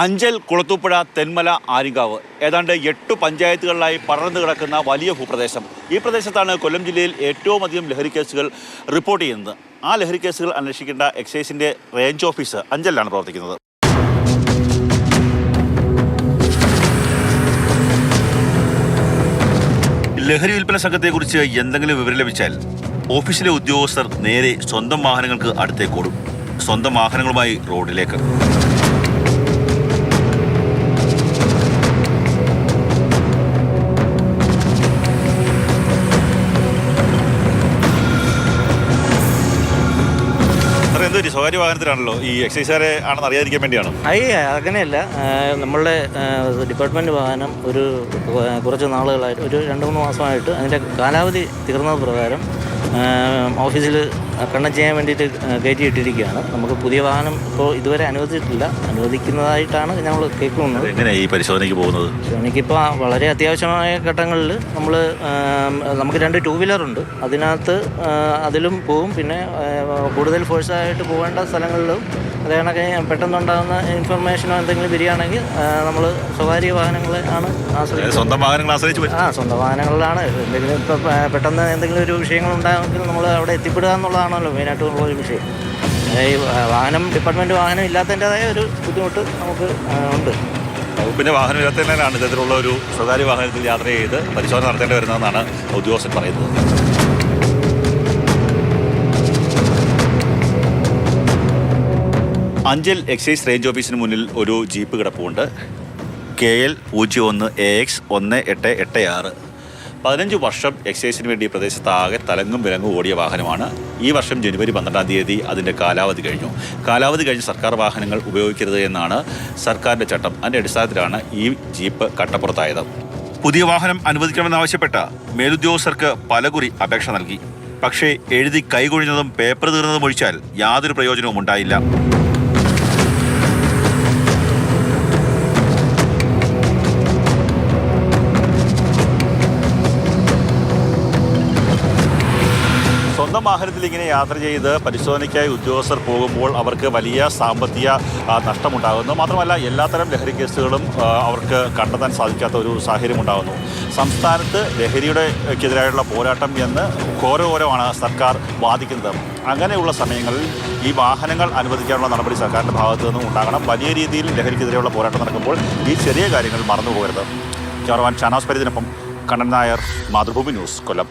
അഞ്ചൽ കുളത്തൂപ്പുഴ തെന്മല ആര്യങ്കാവ്. ഏതാണ്ട് എട്ട് പഞ്ചായത്തുകളിലായി പടർന്നു കിടക്കുന്ന വലിയ ഭൂപ്രദേശം. ഈ പ്രദേശത്താണ് കൊല്ലം ജില്ലയിൽ ഏറ്റവും അധികം ലഹരി കേസുകൾ റിപ്പോർട്ട് ചെയ്യുന്നത്. ആ ലഹരി കേസുകൾ അന്വേഷിക്കേണ്ട എക്സൈസിന്റെ റേഞ്ച് ഓഫീസ് അഞ്ചലിലാണ് പ്രവർത്തിക്കുന്നത്. ലഹരി വിൽപ്പന സംഘത്തെക്കുറിച്ച് എന്തെങ്കിലും വിവരം ലഭിച്ചാൽ ഓഫീസിലെ ഉദ്യോഗസ്ഥർ നേരെ സ്വന്തം വാഹനങ്ങൾക്ക് അടുത്തേക്കോടും സ്വന്തം വാഹനങ്ങളുമായി റോഡിലേക്ക് എന്തൊരു സ്വകാര്യ വാഹനത്തിലാണല്ലോ ഈ എക്സൈസുകാരെ ആണെന്ന് അറിയാതിരിക്കാൻ വേണ്ടിയാണ്? അയ്യ അങ്ങനെയല്ല. നമ്മളുടെ ഡിപ്പാർട്ട്മെന്റ് വാഹനം ഒരു കുറച്ച് നാളുകളായിട്ട് ഒരു രണ്ട് മൂന്ന് മാസമായിട്ട് അതിന്റെ കാലാവധി തീർന്നത് പ്രകാരം ഓഫീസിൽ കണ്ണം ചെയ്യാൻ വേണ്ടിയിട്ട് കയറ്റി ഇട്ടിരിക്കുകയാണ് നമുക്ക് പുതിയ വാഹനം ഇപ്പോൾ ഇതുവരെ അനുവദിച്ചിട്ടില്ല. അനുവദിക്കുന്നതായിട്ടാണ് ഞങ്ങൾ കേൾക്കുന്നത്. എങ്ങനെയാണ് ഈ പരിശോധനയ്ക്ക് പോകുന്നത്? എനിക്കിപ്പോൾ വളരെ അത്യാവശ്യമായ ഘട്ടങ്ങളിൽ നമ്മൾ നമുക്ക് രണ്ട് ടൂ വീലറുണ്ട് അതിനകത്ത് അതിലും പോവും. പിന്നെ കൂടുതൽ ഫോഴ്സായിട്ട് പോകേണ്ട സ്ഥലങ്ങളിലും അതേ കണക്ക് പെട്ടെന്നുണ്ടാകുന്ന ഇൻഫർമേഷനോ എന്തെങ്കിലും വരികയാണെങ്കിൽ നമ്മൾ സ്വകാര്യ വാഹനങ്ങളെ ആണ് ആശ്രയിക്കുന്നത് സ്വന്തം വാഹനങ്ങൾ ആശ്രയിച്ച് ആ സ്വന്തം വാഹനങ്ങളിലാണ്. എന്തെങ്കിലും ഇപ്പോൾ പെട്ടെന്ന് എന്തെങ്കിലും ഒരു വിഷയങ്ങൾ ഉണ്ടാകുമെങ്കിൽ നമ്മൾ അവിടെ എത്തിപ്പെടുക എന്നുള്ളതാണല്ലോ മെയിനായിട്ട് ഒരു വിഷയം വാഹനം ഡിപ്പാർട്ട്മെന്റ് വാഹനം ഇല്ലാത്തതിന്റെതായ ഒരു ബുദ്ധിമുട്ട് നമുക്ക് ഉണ്ട്. വകുപ്പിന്റെ വാഹനം ഇല്ലാത്തതിനാലാണ് ഇത്തരത്തിലുള്ള ഒരു സ്വകാര്യ വാഹനത്തിൽ യാത്ര ചെയ്ത് പരിശോധന നടത്തേണ്ടി വരുന്നതെന്നാണ് ഉദ്യോഗസ്ഥൻ പറയുന്നത്. അഞ്ചൽ എക്സൈസ് റേഞ്ച് ഓഫീസിന് മുന്നിൽ ഒരു ജീപ്പ് കിടപ്പുണ്ട്. കെ എൽ പൂജ്യം ഒന്ന് എ എക്സ് ഒന്ന് എട്ട് എട്ട് ആറ്. പതിനഞ്ച് വർഷം എക്സൈസിന് വേണ്ടി പ്രദേശത്താകെ തലങ്ങും വിലങ്ങും ഓടിയ വാഹനമാണ്. ഈ വർഷം ജനുവരി പന്ത്രണ്ടാം തീയതി അതിന്റെ കാലാവധി കഴിഞ്ഞു. കാലാവധി കഴിഞ്ഞ് സർക്കാർ വാഹനങ്ങൾ ഉപയോഗിക്കരുത് എന്നാണ് സർക്കാരിന്റെ ചട്ടം. അതിന്റെ അടിസ്ഥാനത്തിലാണ് ഈ ജീപ്പ് കട്ടപ്പുറത്തായത്. പുതിയ വാഹനം അനുവദിക്കണമെന്നാവശ്യപ്പെട്ട മേലുദ്യോഗസ്ഥർക്ക് പലകുറി അപേക്ഷ നൽകി. പക്ഷേ എഴുതി കൈകൊഴിഞ്ഞതും പേപ്പർ തീർന്നതും ഒഴിച്ചാൽ യാതൊരു പ്രയോജനവും ഉണ്ടായില്ല. സ്വന്തം വാഹനത്തിൽ ഇങ്ങനെ യാത്ര ചെയ്ത് പരിശോധനയ്ക്കായി ഉദ്യോഗസ്ഥർ പോകുമ്പോൾ അവർക്ക് വലിയ സാമ്പത്തിക നഷ്ടമുണ്ടാകുന്നു. മാത്രമല്ല എല്ലാത്തരം ലഹരി കേസുകളും അവർക്ക് കണ്ടെത്താൻ സാധിക്കാത്ത ഒരു സാഹചര്യം ഉണ്ടാകുന്നു സംസ്ഥാനത്ത് ലഹരിയുടെ എതിരായുള്ള പോരാട്ടം എന്ന് ഘോരഘോരമാണ് സർക്കാർ വാദിക്കുന്നത്. അങ്ങനെയുള്ള സമയങ്ങളിൽ ഈ വാഹനങ്ങൾ അനുവദിക്കാനുള്ള നടപടി സർക്കാരിന്റെ ഭാഗത്തു നിന്നും ഉണ്ടാകണം. വലിയ രീതിയിൽ ലഹരിക്കെതിരെയുള്ള പോരാട്ടം നടക്കുമ്പോൾ ഈ ചെറിയ കാര്യങ്ങൾ മറന്നു പോകരുത് ക്യാറവാൻ ഷാനാസ് പരിദിനൊപ്പം കണ്ണൻ നായർ മാതൃഭൂമി ന്യൂസ് കൊല്ലം.